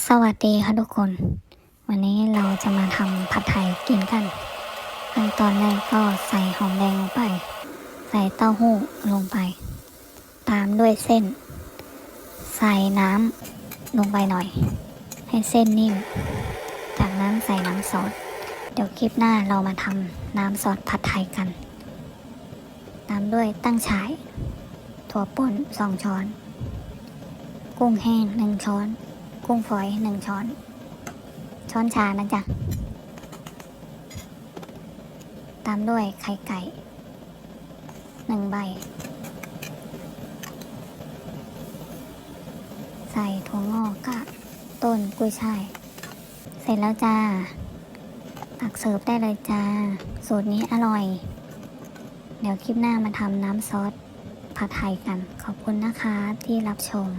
สวัสดีค่ะทุกคน วันนี้เราจะมาทำผัดไทยกินกันขั้นตอนแรกก็ใส่หอมแดงลงไป ใส่เต้าหู้ลงไป ตามด้วยเส้น ใส่น้ำลงไปหน่อย ให้เส้นนิ่ม จากนั้นใส่น้ำซอสเดี๋ยวคลิปหน้าเรามาทำน้ำซอสผัดไทยกัน ตามด้วยตั้งฉาย ถั่วป่นสองช้อน กุ้งแห้งหนึ่งช้อน กุ้งฝอยหนึ่งช้อน ช้อนชานะจ๊ะ ตามด้วยไข่ไก่หนึ่งใบ ใส่ถั่วงอกกับต้นกุ้ยช่าย เสร็จแล้วจ้าตักเสิร์ฟได้เลยจ้า สูตรนี้อร่อย เดี๋ยวคลิปหน้ามาทำน้ำซอสผัดไทยกัน ขอบคุณนะคะที่รับชม